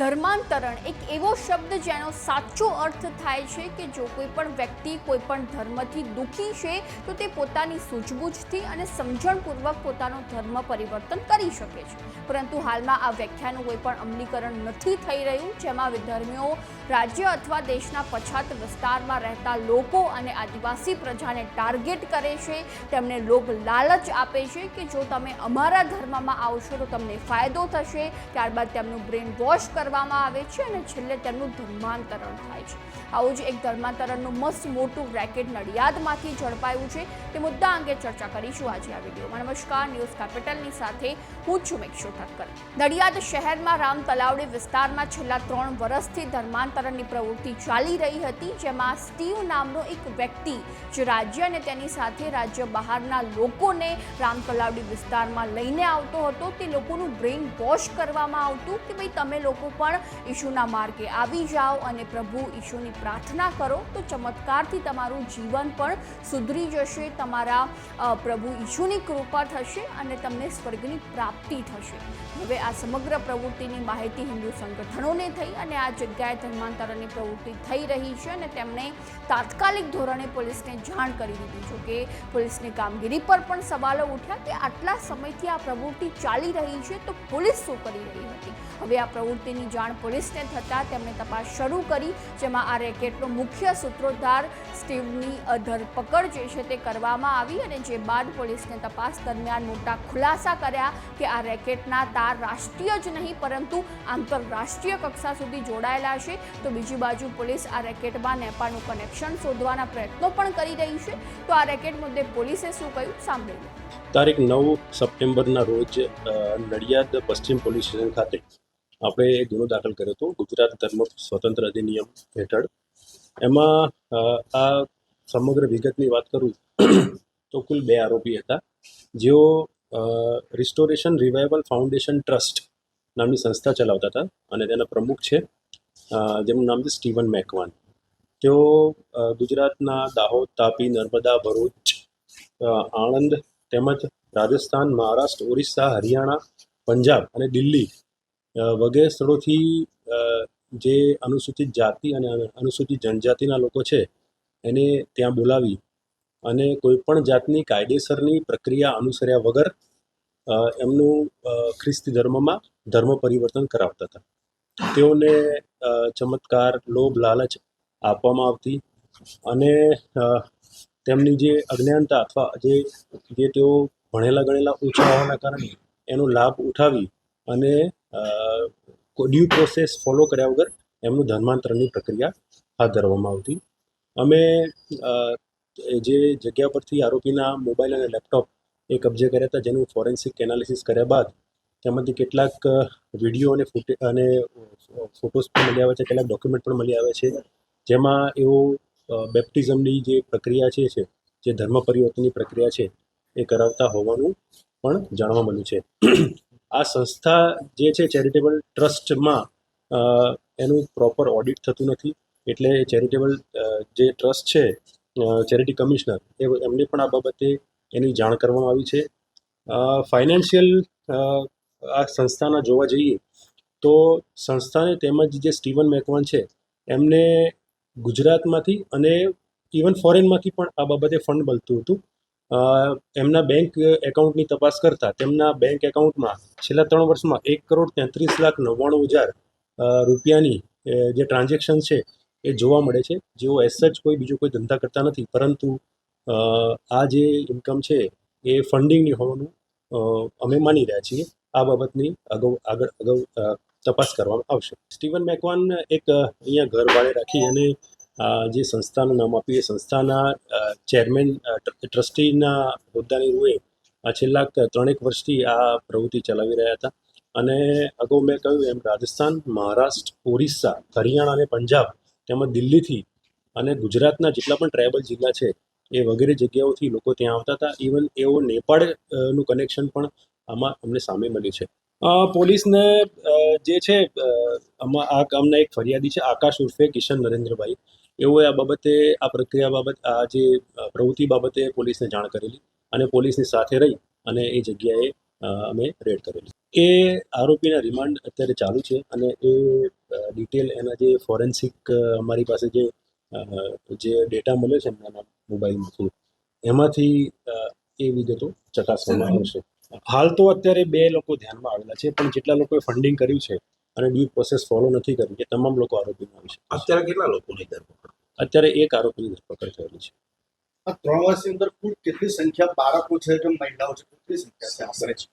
ધર્માંતરણ એક એવો શબ્દ જેનો સાચો અર્થ થાય છે કે જો કોઈ પણ વ્યક્તિ કોઈ પણ ધર્મથી દુઃખી છે, તો તે પોતાની સૂઝબૂછથી અને સમજણપૂર્વક પોતાનો ધર્મ પરિવર્તન કરી શકે છે. પરંતુ હાલમાં આ વ્યાખ્યાનું કોઈ પણ અમલીકરણ નથી થઈ રહ્યું, જેમાં વિધર્મીઓ રાજ્ય અથવા દેશના પછાત વિસ્તારમાં રહેતા લોકો અને આદિવાસી પ્રજાને ટાર્ગેટ કરે છે, તેમને લોભ લાલચ આપે છે કે જો તમે અમારા ધર્મમાં આવશો તો તમને ફાયદો થશે, ત્યારબાદ તેમનું બ્રેન વોશ કરવામાં આવે છે અને છેલ્લે તેમનું ધર્માંતરણ થાય છે. આવું જ એક ધર્માંતરણનું મસ્ત મોટું રેકેટ નડિયાદમાંથી ઝડપાયું છે. તે મુદ્દા અંગે ચર્ચા કરીશું આજે આ વિડીયોમાં. નમસ્કાર, ન્યૂઝ કેપિટલની સાથે હું છું મેક્ષુ ઠક્કર. નડિયાદ શહેરમાં રામ તલાવડી વિસ્તારમાં છેલ્લા ત્રણ વર્ષથી ધર્માંતરણની પ્રવૃત્તિ ચાલી રહી હતી, જેમાં સ્ટીવ નામનો એક વ્યક્તિ જે રાજ્ય અને તેની સાથે રાજ્ય બહારના લોકોને રામ તલાવડી વિસ્તારમાં લઈને આવતો હતો. તે લોકોનું બ્રેઇન વોશ કરવામાં આવતું કે ભાઈ તમે લોકો પણ ઈશુના માર્ગે આવી જાઓ અને પ્રભુ ઈશુની પ્રાર્થના કરો, તો ચમત્કારથી તમારું જીવન પણ સુધરી જશે, તમારા પ્રભુ ઈશુની કૃપા થશે અને તમને સ્વર્ગની પ્રાપ્તિ થશે. હવે આ સમગ્ર પ્રવૃત્તિની માહિતી હિન્દુ સંગઠનોને થઈ અને આ જગ્યાએ ધર્માંતરણની પ્રવૃત્તિ થઈ રહી છે અને તેમણે તાત્કાલિક ધોરણે પોલીસને જાણ કરી દીધી. જો કે પોલીસની કામગીરી પર પણ સવાલો ઉઠ્યા કે આટલા સમયથી આ પ્રવૃત્તિ ચાલી રહી છે, તો પોલીસ શું કરી રહી હતી? હવે આ પ્રવૃત્તિની જાણ પોલીસને થતાં તેમણે તપાસ શરૂ કરી, જેમાં આ રેકેટનો મુખ્ય સૂત્રોધાર સ્ટીવની ધરપકડ જે છે તે કરવામાં આવી અને જે બાદ પોલીસને તપાસ દરમિયાન મોટા ખુલાસા કર્યા કે આ રેકેટના તાર રાષ્ટ્રીય જ નહીં, પરંતુ આંતરરાષ્ટ્રીય કક્ષા સુધી જોડાયેલા છે. તો બીજી બાજુ પોલીસ આ રેકેટમાં નેપાળનું કનેક્શન શોધવાના પ્રયત્નો પણ કરી રહી છે. તો આ રેકેટ મુદ્દે પોલીસે શું કહ્યું? સાંભળ્યું. તારીખ નવ સપ્ટેમ્બરના રોજ નડિયાદ પશ્ચિમ પોલીસ સ્ટેશન ખાતે આપણે ગુનો દાખલ કર્યો હતો, ગુજરાત ધર્મ સ્વતંત્ર અધિનિયમ હેઠળ. એમાં આ સમગ્ર વિગતની વાત કરું તો કુલ બે આરોપી હતા. જેઓ રિસ્ટોરેશન રિવાઇવલ ફાઉન્ડેશન ટ્રસ્ટ નામની સંસ્થા ચલાવતા હતા અને તેના પ્રમુખ છે જેમનું નામ છે સ્ટીવન મેકવાન. તેઓ ગુજરાતના દાહોદ, તાપી, નર્મદા, ભરૂચ આણંદ તેમજ રાજસ્થાન, મહારાષ્ટ્ર, ઓરિસ્સા, હરિયાણા, પંજાબ અને દિલ્હી વગેરે સ્થળોથી જે અનુસૂચિત જાતિ અને અનુસૂચિત જનજાતિના લોકો છે, એને ત્યાં બોલાવી અને કોઈપણ જાતની કાયદેસરની પ્રક્રિયા અનુસર્યા વગર એમનું ખ્રિસ્તી ધર્મમાં ધર્મ પરિવર્તન કરાવતા હતા. તેઓને ચમત્કાર, લોભ, લાલચ આપવામાં આવતી અને તેમની જે અજ્ઞાનતા અથવા જે જે તેઓ ભણેલા ગણેલા ઓછા હોવાના કારણે એનો લાભ ઉઠાવી અને ડ્યુ પ્રોસેસ ફોલો કર્યા વગર એમનું ધર્માંતરણની પ્રક્રિયા હાથ ધરવામાં આવતી. અમે જે જગ્યા પરથી આરોપીના મોબાઈલ અને લેપટોપ એ કબજે કર્યા હતા, જેનું ફોરેન્સિક એનાલિસિસ કર્યા બાદ તેમાંથી કેટલાક વીડિયો અને ફૂટે અને ફોટોસ પણ મળી આવે છે, કેટલાક ડોક્યુમેન્ટ પણ મળી આવે છે, જેમાં એઓ બેપ્ટિઝમની જે પ્રક્રિયા છે, જે ધર્મ પરિવર્તનની પ્રક્રિયા છે, એ કરાવતા હોવાનું પણ જાણવા મળ્યું છે. આ સંસ્થા જે છે ચેરિટેબલ ટ્રસ્ટમાં એનું પ્રોપર ઓડિટ થતું નથી. એટલે ચેરિટેબલ જે ટ્રસ્ટ છે ચેરિટી કમિશનર, એ એમને પણ આ બાબતે એની જાણ કરવામાં આવી છે. ફાઇનાન્શિયલ આ સંસ્થાના જોવા જઈએ તો સંસ્થાને તેમજ જે સ્ટીવન મેકવાન છે, એમને ગુજરાતમાંથી અને ઇવન ફોરેનમાંથી પણ આ બાબતે ફંડ મળતું હતું. એમના બેંક એકાઉન્ટની તપાસ કરતા તેમના બેંક એકાઉન્ટમાં છેલ્લા ત્રણ વર્ષમાં એક કરોડ તેત્રીસ લાખ નવ્વાણું હજાર રૂપિયાની જે ટ્રાન્ઝેક્શન છે એ જોવા મળે છે. જેઓ એસ સચ કોઈ બીજો કોઈ ધંધા કરતા નથી. પરંતુ આ જે ઇન્કમ છે એ ફંડિંગની હોવાનું અમે માની રહ્યા છીએ. આ બાબતની અગાઉ, આગળ, અગાઉ તપાસ કરવામાં આવશે. સ્ટીવન મેકવાન એક અહીંયા ઘર ભાડે રાખી અને જે સંસ્થાનું નામ આપ્યું એ સંસ્થાના ચેરમેન ટ્રસ્ટીના હોદ્દાની રૂએ છેલ્લા ત્રણેક વર્ષથી આ પ્રવૃત્તિ ચલાવી રહ્યા હતા. અને અગાઉ મેં કહ્યું એમ, રાજસ્થાન, મહારાષ્ટ્ર, ઓરિસ્સા, હરિયાણા અને પંજાબ તેમજ દિલ્હીથી અને ગુજરાતના જેટલા પણ ટ્રાઇબલ જિલ્લા છે એ વગેરે જગ્યાઓથી લોકો ત્યાં આવતા હતા. ઇવન એવો નેપાળનું કનેક્શન પણ આમાં અમને સામે મળ્યું છે. પોલીસને જે છે આમાં આ કામના એક ફરિયાદી છે, આકાશ ઉર્ફે કિશન નરેન્દ્રભાઈ. એઓએ આ બાબતે આ પ્રક્રિયા બાબત આ જે પ્રવૃત્તિ બાબતે પોલીસને જાણ કરેલી અને પોલીસની સાથે રહી અને એ જગ્યાએ અમે રેડ કરેલી. એ આરોપીના રિમાન્ડ અત્યારે ચાલુ છે અને એ ડિટેલ એના જે ફોરેન્સિક અમારી પાસે જે જે ડેટા મળ્યો છે એમના મોબાઈલમાંથી એમાંથી એ વિગતો ચકાસવામાં આવશે. હાલ તો અત્યારે બે લોકો ધ્યાનમાં આવેલા છે પણ જેટલા લોકોએ ફંડિંગ કર્યું છે અને ડ્યુ પ્રોસેસ ફોલો નથી કરી એ તમામ લોકો આરોપીમાં આવી શકે છે. અત્યારે કેટલા લોકોની ધરપકડ? અત્યારે એક આરોપીની ધરપકડ થયેલી છે. આ ત્રણ વર્ષની અંદર કુલ કેટલી સંખ્યા બાળકો છે કે મહિલાઓ છે? કેટલી સંખ્યા છે? આશરે છે.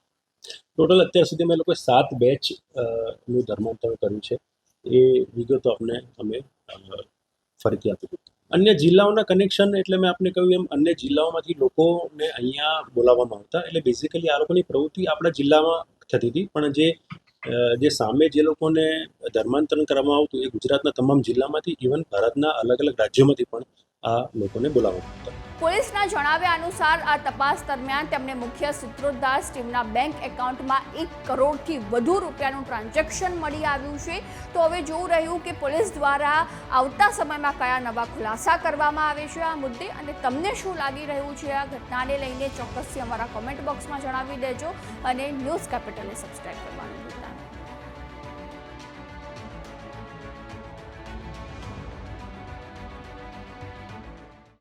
ટોટલ અત્યાર સુધી અમે લોકોએ સાત બેચનું ધર્માંતર કર્યું છે. એ વિગતો આપને અમે ફરીથી આપી અન્ય જિલ્લાઓના કનેક્શન એટલે મેં આપને કહ્યું એમ અન્ય જિલ્લાઓમાંથી લોકોને અહીંયા બોલાવવામાં આવતા. એટલે બેઝિકલી આ લોકોની પ્રવૃત્તિ આપણા જિલ્લામાં થતી હતી. પણ જે જે સામે જે લોકોને ધર્માંતરણ કરવામાં આવતું એ ગુજરાતના તમામ જિલ્લામાંથી ઇવન ભારતના અલગ અલગ રાજ્યોમાંથી પણ આ લોકોને બોલાવવામાં આવતા. પોલીસના જણાવ્યા અનુસાર આ તપાસ દરમિયાન તેમને મુખ્ય સૂત્રોદ્ધાર ટીમના બેંક એકાઉન્ટમાં એક કરોડથી વધુ રૂપિયાનું ટ્રાન્ઝેક્શન મળી આવ્યું છે. તો હવે જોવું રહ્યું કે પોલીસ દ્વારા આવતા સમયમાં કયા નવા ખુલાસા કરવામાં આવે છે આ મુદ્દે અને તમને શું લાગી રહ્યું છે આ ઘટનાને લઈને ચોક્કસથી અમારા કોમેન્ટ બોક્સમાં જણાવી દેજો અને ન્યૂઝ કેપિટલને સબસ્ક્રાઈબ કરવાનું